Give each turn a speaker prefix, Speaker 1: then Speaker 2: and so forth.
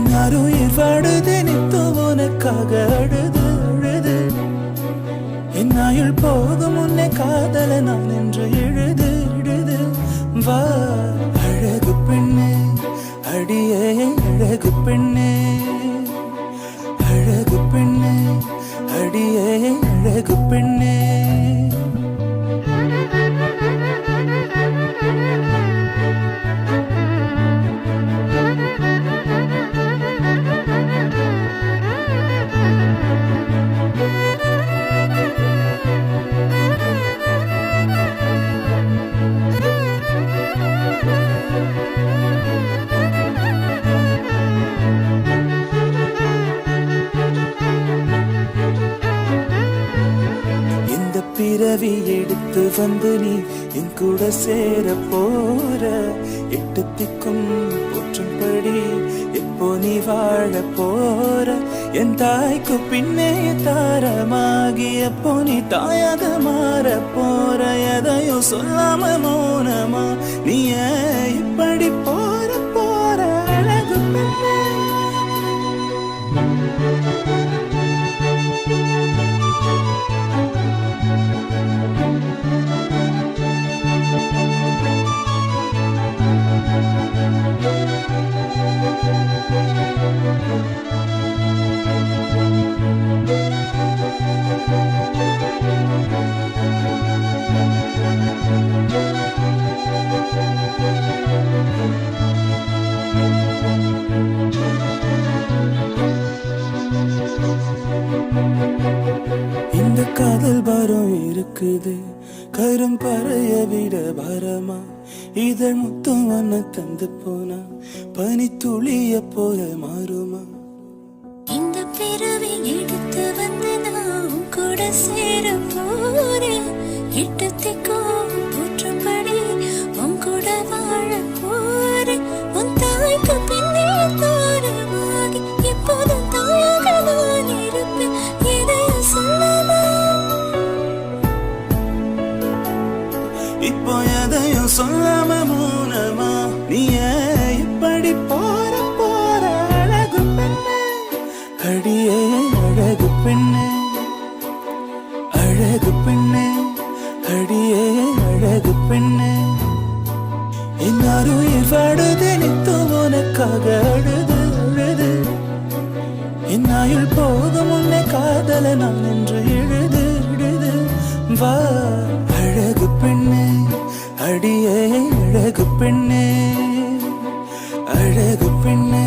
Speaker 1: என் அருயிர் வாடுது நித்து உனக்காக அழுது அழுது. என் ஆயுள் போகும் உன்னை காதல நான் என்று எழுது எழுது வா அழகு பெண்ணே அடியே அழகு பெண்ணே. அழகு பெண்ணே அடியே அழகு பெண்ணே. இந்த உதவி எடுத்து வந்து நீ என் கூட சேர போற. எட்டு திக்கும் போற்றும்படி எப்போ நீ வாழ போற. என் தாய்க்கு பின்னே தாரமாகி எப்போ நீ தாயாக மாற போற. எதையும் சொல்லாம மௌனமா நீ இப்படி போ இருக்குது. கரும் பறைய விட பாரமா இதழ் முத்தம் ஒன்ன தந்து போனா? பனி துளிய போல மாறுமா?
Speaker 2: இந்த பிறவி எடுத்து வந்து நான் கூட சேர போறேன். எட்டத்திக்கும்
Speaker 1: சொல்லாம மௌனமா நீ இப்படி போற போற அழகு பெண்ணே. அடியே அழகு பெண்ணே. அழகு பெண்ணே. அடியே அழகு பெண்ணே. எல்லாரும் வாடுது நித்து உனக்காக அழுது அழுது. என் போகும் காதல நான் என்று எழுது எழுது. வா. அடியே அழகு பெண்ணே அழகு பெண்ணே.